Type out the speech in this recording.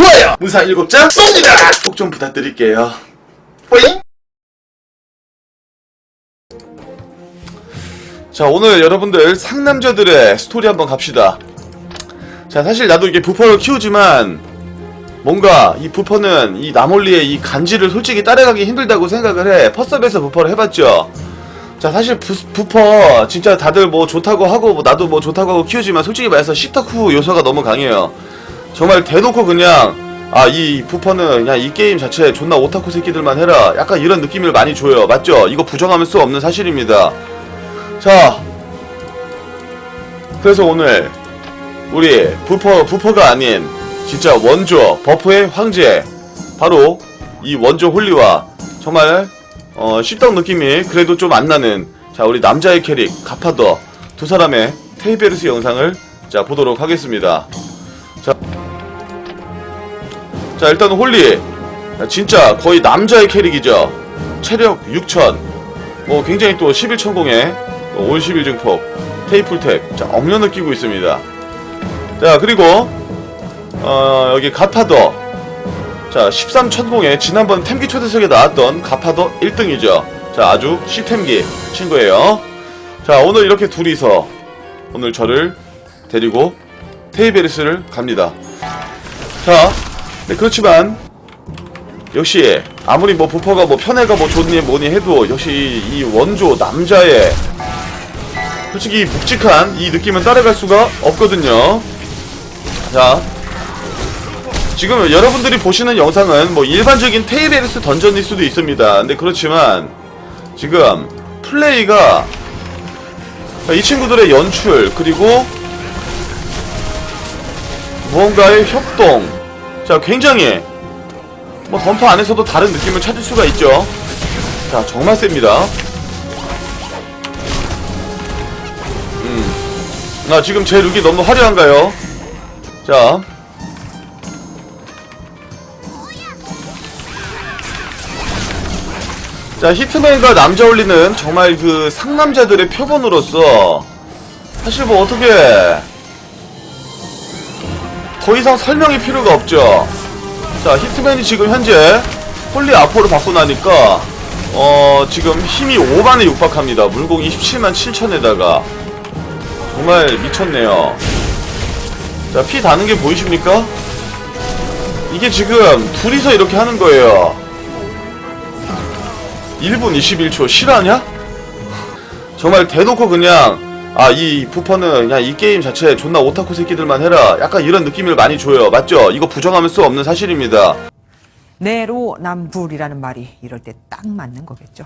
좋아요. 문상 7장 쏩니다. 꼭 좀 부탁드릴게요. 뿌잉? 자 오늘 여러분들 상남자들의 스토리 한번 갑시다. 자 사실 나도 이게 부퍼를 키우지만 뭔가 이 부퍼는 이 나몰리의 이 간지를 솔직히 따라가기 힘들다고 생각을 해. 퍼섭에서 부퍼를 해봤죠. 자 사실 부, 부퍼 진짜 다들 뭐 좋다고 하고 뭐 나도 뭐 좋다고 하고 키우지만 솔직히 말해서 시터쿠 요소가 너무 강해요 정말 대놓고 그냥 아 이 부퍼는 그냥 이 게임 자체 존나 오타쿠 새끼들만 해라. 약간 이런 느낌을 많이 줘요. 맞죠? 이거 부정하면 수 없는 사실입니다. 자 그래서 오늘 우리 부퍼 부퍼가 아닌 진짜 원조 버프의 황제 바로 이 원조 홀리와 정말 어 씹덕 느낌이 그래도 좀 안 나는 자 우리 남자의 캐릭 가파더 두 사람의 테이베르스 영상을 자 보도록 하겠습니다. 자, 자 일단 홀리. 자, 진짜 거의 남자의 캐릭이죠. 체력 6000뭐 굉장히 또 11천공에 올 11 증폭 테이플탭 자 엄연을 끼고 있습니다. 자 그리고 어 여기 가파더. 자 13천공에 지난번 템기 초대석에 나왔던 가파더 1등이죠. 자 아주 시템기 친구예요. 자 오늘 이렇게 둘이서 오늘 저를 데리고 테이베리스를 갑니다. 자 네, 그렇지만 역시 아무리 뭐 부퍼가 뭐 편애가 뭐 좋니 뭐니 해도 역시 이 원조 남자의 솔직히 묵직한 이 느낌은 따라갈 수가 없거든요. 자 지금 여러분들이 보시는 영상은 뭐 일반적인 테이베리스 던전일 수도 있습니다. 근데 그렇지만 지금 플레이가 이 친구들의 연출 그리고 무언가의 협동 자 굉장히 뭐 던파 안에서도 다른 느낌을 찾을 수가 있죠. 자 정말 셉니다. 음아 지금 제 룩이 너무 화려한가요? 자. 자, 히트맨과 남자 홀리는 정말 그 상남자들의 표본으로서 사실 뭐 어떻게 더 이상 설명이 필요가 없죠. 자, 히트맨이 지금 현재 홀리 아포를 받고 나니까 어, 지금 힘이 5만에 육박합니다. 물공 27만 7천에다가 정말 미쳤네요. 자, 피 다는 게 보이십니까? 이게 지금 둘이서 이렇게 하는 거예요. 1분 21초 실화냐? 정말 대놓고 그냥 아 이 부퍼는 그냥 이 게임 자체 존나 오타쿠 새끼들만 해라 약간 이런 느낌을 많이 줘요 맞죠? 이거 부정하면 수 없는 사실입니다 내로남불이라는 말이 이럴 때 딱 맞는 거겠죠.